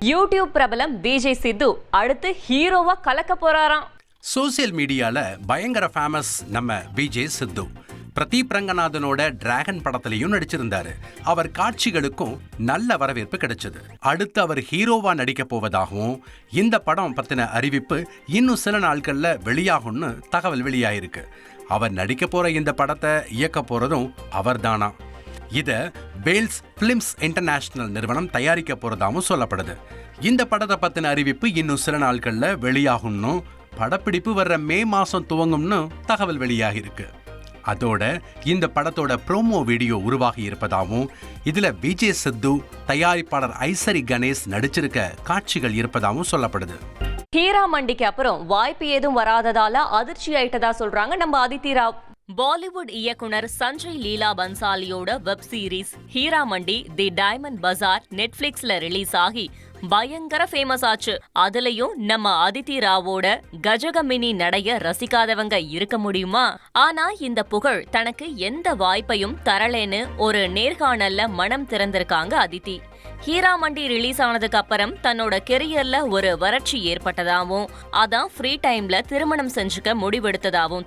YouTube பிரபலம் விஜய் சித்து அடுத்து ஹீரோவா கலக்க போறாராம். சோசியல் மீடியால பயங்கர ஃபேமஸ் நம்ம விஜய் சித்து. பிரதீப் ரங்கநாதனோட டிராகன் படத்திலையும் நடிச்சிருந்தாரு. அவர் காட்சிகளுக்கும் நல்ல வரவேற்பு கிடைச்சது. அடுத்து அவர் ஹீரோவா நடிக்க போவதாகவும் இந்த படம் பத்தின அறிவிப்பு இன்னும் சில நாட்கள்ல வெளியாகும்னு தகவல் வெளியாயிருக்கு. அவர் நடிக்க போற இந்த படத்தை இயக்க போறதும் அவர்தானா? இத வேல்ஸ் பிலிம்ஸ் இன்டர்நேஷனல் நிறுவனம் தயாரிக்க போறதாகவும் சொல்லப்படுது. இந்த படத்தை பத்தின அறிவிப்பு இன்னும் சில நாட்கள்ல வெளியாகும்னு படப்பிடிப்பு வர்ற மே மாசம் துவங்கும்னு தகவல் வெளியாகி இருக்கு அதோட இந்த படத்தோட ப்ரோமோ வீடியோ உருவாகி இருப்பதாகவும் இதுல விஜய் சித்து தயாரிப்பாளர் ஐசரி கணேஷ் நடிச்சிருக்க காட்சிகள் இருப்பதாகவும் சொல்லப்படுது. ஹீரா மண்டிக்கு அப்புறம் வாய்ப்பு ஏதும் வராததால அதிர்ச்சி ஆயிட்டதா சொல்றாங்க நம்ம அதித்தி ராவ் பாலிவுட் இயக்குனர் Sanjay Leela பன்சாலியோட web series Heera Mandi the diamond Bazaar நெட்ஃபிளிக்ஸ்ல release ஆகி பயங்கர ஃபேமஸ் ஆச்சு. அதுலயும் நம்ம அதித்தி ராவோட கஜகமினி நடைய ரசிக்காதவங்க இருக்க முடியுமா? ஆனா இந்த புகழ் தனக்கு எந்த வாய்ப்பையும் தரலேன்னு ஒரு நேர்காணல்ல மனம் திறந்திருக்காங்க அதித்தி ஹீராமண்டி ரிலீஸ் ஆனதுக்கு அப்புறம் தன்னோட கெரியர்ல ஒரு வறட்சி ஏற்பட்டதாவும் அதான் ஃப்ரீ டைம்ல திருமணம் செஞ்சுக்க முடிவெடுத்ததாவும்